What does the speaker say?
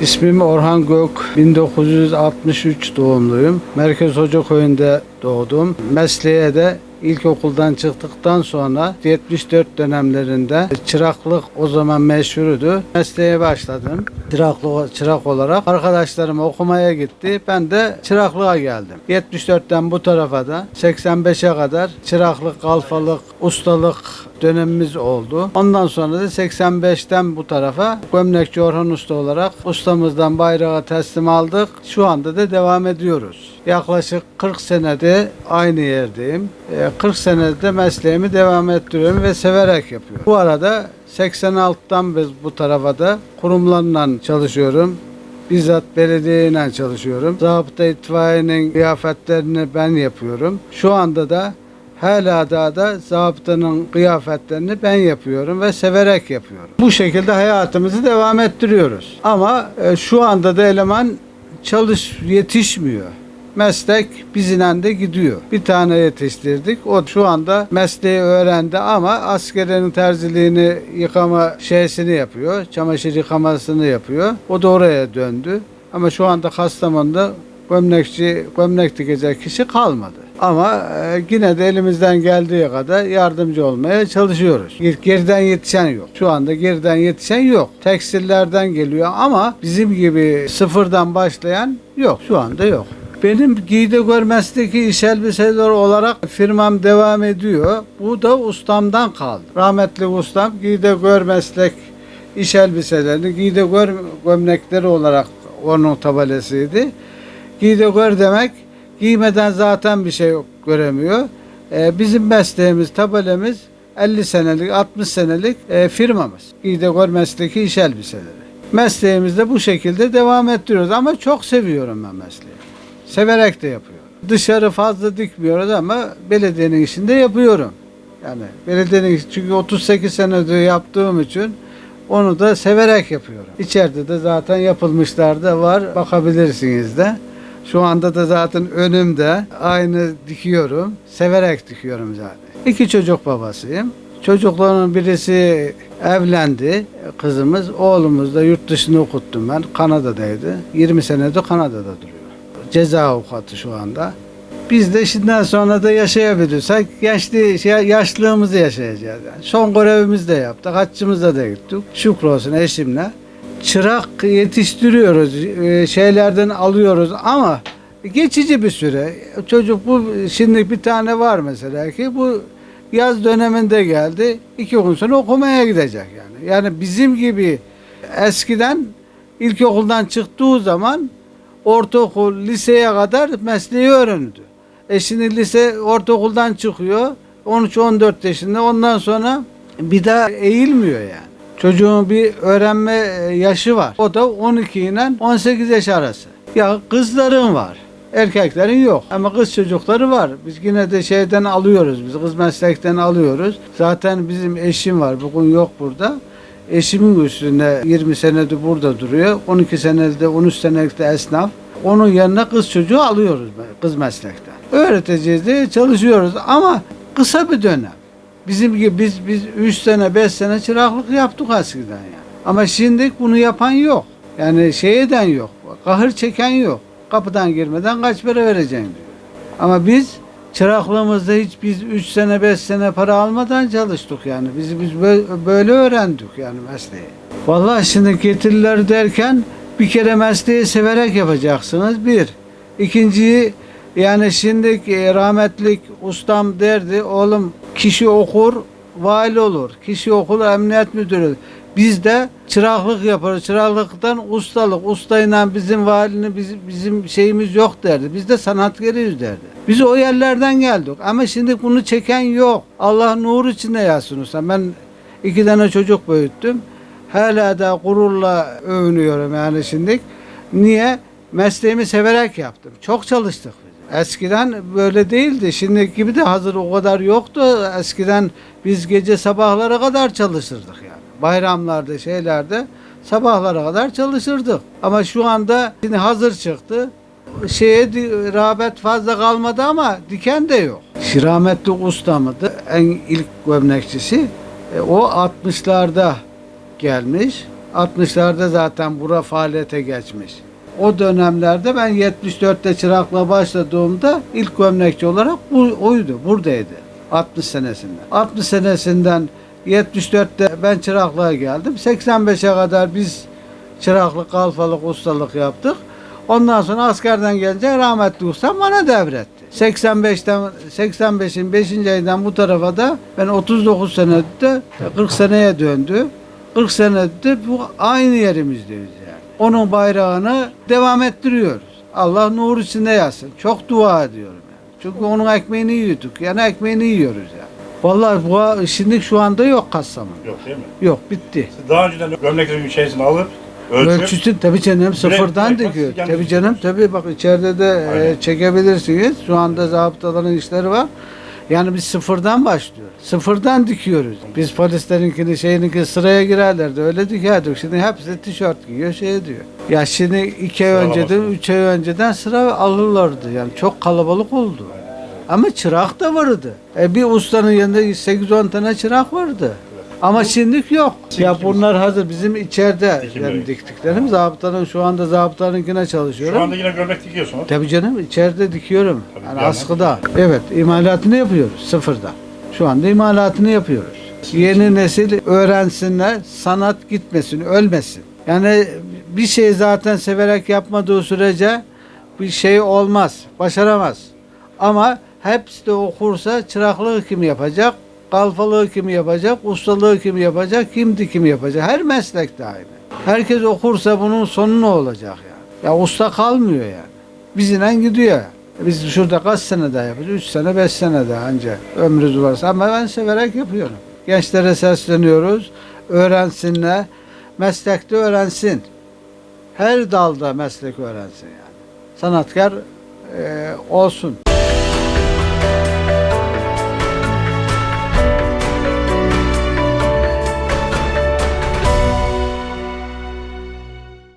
İsmim Orhan Gök. 1963 doğumluyum. Merkez Hoca Köyü'nde doğdum. Mesleğe de İlkokuldan çıktıktan sonra 74 dönemlerinde çıraklık o zaman meşhurudu. Mesleğe başladım. Çıraklık, çırak olarak. Arkadaşlarım okumaya gitti. Ben de çıraklığa geldim. 74'ten bu tarafa da 85'e kadar çıraklık, kalfalık, ustalık dönemimiz oldu. Ondan sonra da 85'ten bu tarafa Gömlekçi Orhan Usta olarak ustamızdan bayrağı teslim aldık. Şu anda da devam ediyoruz. Yaklaşık 40 senede aynı yerdeyim. Ee, 40 senede de mesleğimi devam ettiriyorum ve severek yapıyorum. Bu arada 86'tan biz bu tarafa da kurumlarla çalışıyorum. Bizzat belediyeyle çalışıyorum. Zabıta itfaiyenin kıyafetlerini ben yapıyorum. Şu anda da hala daha da zabıtanın kıyafetlerini ben yapıyorum ve severek yapıyorum. Bu şekilde hayatımızı devam ettiriyoruz. Ama e, şu anda da eleman çalış yetişmiyor. Meslek bizinen de gidiyor. Bir tane yetiştirdik. O şu anda mesleği öğrendi ama askerenin terziliğini yıkama şeysini yapıyor. Çamaşır yıkamasını yapıyor. O da oraya döndü. Ama şu anda Kastamonu'da gömlekçi, gömlek dikecek kişi kalmadı. Ama e, yine de elimizden geldiği kadar yardımcı olmaya çalışıyoruz. Ger- Geriden yetişen yok. Şu anda geriden yetişen yok. Tekstillerden geliyor ama bizim gibi sıfırdan başlayan yok. Şu anda yok. Benim giyde görmezdeki iş elbiseler olarak firmam devam ediyor. Bu da ustamdan kaldı. Rahmetli ustam giyde gör meslek iş elbiselerini giyde gör gömlekleri olarak onun tabelesiydi. Giyde gör demek giymeden zaten bir şey göremiyor. Ee, bizim mesleğimiz, tabelemiz 50 senelik, 60 senelik e, firmamız. Giyde gör mesleki iş elbiseleri. Mesleğimizde bu şekilde devam ettiriyoruz ama çok seviyorum ben mesleği. Severek de yapıyorum. Dışarı fazla dikmiyoruz ama belediyenin işinde yapıyorum. Yani belediyenin çünkü 38 senedir yaptığım için onu da severek yapıyorum. İçeride de zaten yapılmışlar da var. Bakabilirsiniz de. Şu anda da zaten önümde aynı dikiyorum. Severek dikiyorum zaten. İki çocuk babasıyım. Çocukların birisi evlendi kızımız. Oğlumuz da yurt dışında okuttum ben. Kanada'daydı. 20 senedir Kanada'da duruyor. Ceza avukatı şu anda. Biz de şimdiden sonra da yaşayabilirsek yaşlı şey, yaşlılığımızı yaşayacağız. Yani. Son görevimizi de yaptık. Haccımıza da gittik. Şükür eşimle. Çırak yetiştiriyoruz. e, Şeylerden alıyoruz ama geçici bir süre. Çocuk bu şimdi bir tane var mesela ki bu yaz döneminde geldi. iki gün sonra okumaya gidecek yani. Yani bizim gibi eskiden ilkokuldan çıktığı zaman ortaokul, liseye kadar mesleği öğrenirdi. E şimdi lise ortaokuldan çıkıyor. 13-14 yaşında ondan sonra bir daha eğilmiyor yani. Çocuğun bir öğrenme e, yaşı var. O da 12 ile 18 yaş arası. Ya kızların var. Erkeklerin yok. Ama kız çocukları var. Biz yine de şeyden alıyoruz. Biz kız meslekten alıyoruz. Zaten bizim eşim var. Bugün yok burada. Eşimin üstünde 20 senedir burada duruyor. 12 senedir de 13 senelik de esnaf. Onun yanına kız çocuğu alıyoruz kız meslekten. Öğreteceğiz diye çalışıyoruz ama kısa bir dönem. Bizim gibi biz biz 3 sene 5 sene çıraklık yaptık eskiden yani. Ama şimdi bunu yapan yok. Yani şey eden yok. Kahır çeken yok. Kapıdan girmeden kaç para vereceksin diyor. Ama biz çıraklığımızda hiç biz 3 sene 5 sene para almadan çalıştık yani. Biz biz bö- böyle öğrendik yani mesleği. Vallahi şimdi getiriler derken bir kere mesleği severek yapacaksınız bir. İkinciyi yani şimdi e, rahmetlik ustam derdi oğlum kişi okur vali olur. Kişi okur emniyet müdürü. Biz de çıraklık yaparız. Çıraklıktan ustalık. Ustayla bizim valinin bizim, bizim şeyimiz yok derdi. Biz de sanatkeriyiz derdi. Biz o yerlerden geldik. Ama şimdi bunu çeken yok. Allah nur içinde yatsın usta. Ben iki tane çocuk büyüttüm. Hala da gururla övünüyorum yani şimdi. Niye? Mesleğimi severek yaptım. Çok çalıştık biz. Eskiden böyle değildi. Şimdi gibi de hazır o kadar yoktu. Eskiden biz gece sabahlara kadar çalışırdık yani. Bayramlarda şeylerde sabahlara kadar çalışırdık. Ama şu anda şimdi hazır çıktı. Şeye rağbet fazla kalmadı ama diken de yok. Şirametli ustamıdı. En ilk gömlekçisi. E, o 60'larda gelmiş. 60'larda zaten bura faaliyete geçmiş. O dönemlerde ben 74'te çırakla başladığımda ilk gömlekçi olarak bu oydu, buradaydı. 60 senesinden. 60 senesinden 74'te ben çıraklığa geldim. 85'e kadar biz çıraklık, kalfalık, ustalık yaptık. Ondan sonra askerden gelince rahmetli ustam bana devretti. 85'ten 85'in 5. ayından bu tarafa da ben 39 senede 40 seneye döndü. 40 senedir bu aynı yerimizdeyiz yani. Onun bayrağını devam ettiriyoruz. Allah nur içinde yatsın. Çok dua ediyorum yani. Çünkü onun ekmeğini yiyorduk. Yani ekmeğini yiyoruz yani. Vallahi bu şimdi şu anda yok Kastamonu. Yok değil mi? Yok bitti. Siz daha önceden gömleklerin şeysini alıp ölçüp Ölçüsü tabii canım sıfırdan direkt dikiyor. kendiniz Tabii canım tabii bak içeride de e, çekebilirsiniz. Şu anda zabıtaların işleri var. Yani biz sıfırdan başlıyoruz. Sıfırdan dikiyoruz. Biz polislerinkini şeyininki sıraya girerlerdi. Öyle dikerdik. Şimdi hepsi tişört giyiyor şey diyor. Ya şimdi iki ay Sıralaması önceden, üç ay önceden sıra alırlardı. Yani çok kalabalık oldu. Ama çırak da vardı. E bir ustanın yanında 8-10 tane çırak vardı. Ama şimdilik yok. Ya bunlar hazır bizim içeride yani yok. diktiklerim. Zabıtanın şu anda zabıtanınkine çalışıyorum. şu anda yine gömlek dikiyorsunuz. Tabii canım içeride dikiyorum. Tabii, Yani askıda. Evet imalatını yapıyoruz sıfırda. Şu anda imalatını yapıyoruz. Yeni nesil öğrensinler, sanat gitmesin, ölmesin. Yani bir şey zaten severek yapmadığı sürece bir şey olmaz, başaramaz. Ama hepsi de okursa çıraklığı kim yapacak, kalfalığı kim yapacak, ustalığı kim yapacak, kim dikim yapacak. Her meslek aynı. Herkes okursa bunun sonu ne olacak yani? Ya usta kalmıyor yani. Bizle gidiyor. Biz şurada kaç sene daha yapacağız? Üç sene, beş sene daha anca ömrümüz varsa. Ama ben severek yapıyorum. Gençlere sesleniyoruz. Öğrensinler. Meslekte öğrensin. Her dalda meslek öğrensin yani. Sanatkar eee, olsun.